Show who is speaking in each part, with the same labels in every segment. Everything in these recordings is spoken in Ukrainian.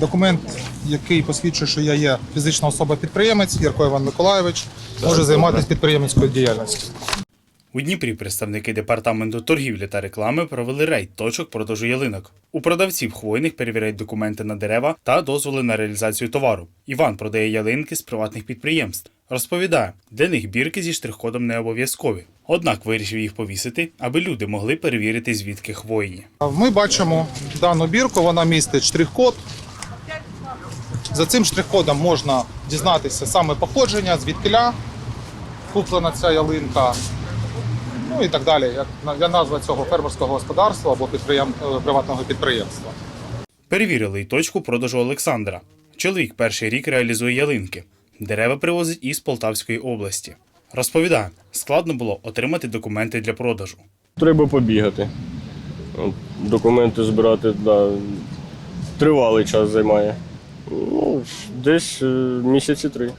Speaker 1: Документ, який посвідчує, що я є фізична особа-підприємець, Ярко Іван Миколайович, може займатися підприємницькою діяльністю.
Speaker 2: У Дніпрі представники департаменту торгівлі та реклами провели рейд точок продажу ялинок. У продавців хвойних перевіряють документи на дерева та дозволи на реалізацію товару. Іван продає ялинки з приватних підприємств. Розповідає, для них бірки зі штрих-кодом не обов'язкові. Однак вирішив їх повісити, аби люди могли перевірити, звідки хвойні.
Speaker 1: Ми бачимо дану бірку, вона містить штрих-код. За цим штрих-кодом можна дізнатися саме походження, звідкиля куплена ця ялинка. Ну і так далі. Як на- я назва цього фермерського господарства або підприєм... е, приватного підприємства.
Speaker 2: Перевірили й точку продажу Олександра. Чоловік перший рік реалізує ялинки. Дерева привозить із Полтавської області. Розповідає, складно було отримати документи для продажу.
Speaker 3: Треба побігати. Документи збирати, да, тривалий час займає. Ну, десь е, місяці три.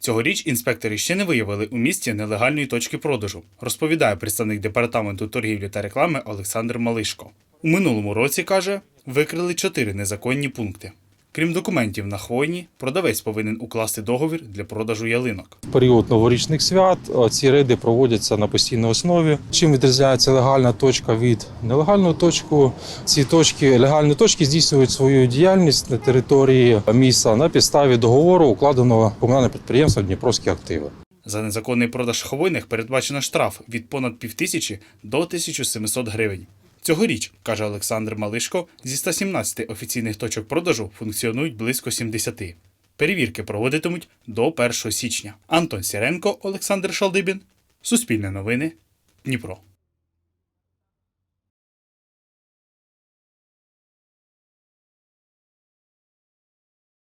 Speaker 2: Цьогоріч інспектори ще не виявили у місті нелегальної точки продажу, розповідає представник департаменту торгівлі та реклами Олександр Малишко. У минулому році каже, викрили чотири незаконні пункти. Крім документів на хвойні, продавець повинен укласти договір для продажу ялинок.
Speaker 4: В період новорічних свят е, ці рейди проводяться на постійній основі. Чим відрізняється легальна точка від нелегальної точки? Ці точки, легальні точки здійснюють свою діяльність на території міста на підставі договору, укладеного комунальним підприємством Дніпровські активи.
Speaker 2: За незаконний продаж хвойних передбачено штраф від понад півтисячі до 1700 гривень. Цьогоріч, каже Олександр Малишко, зі 117 офіційних точок продажу функціонують близько 70. Перевірки проводитимуть до 1 січня. Антон Сіренко, Олександр Шалдибін. Суспільне новини. Дніпро.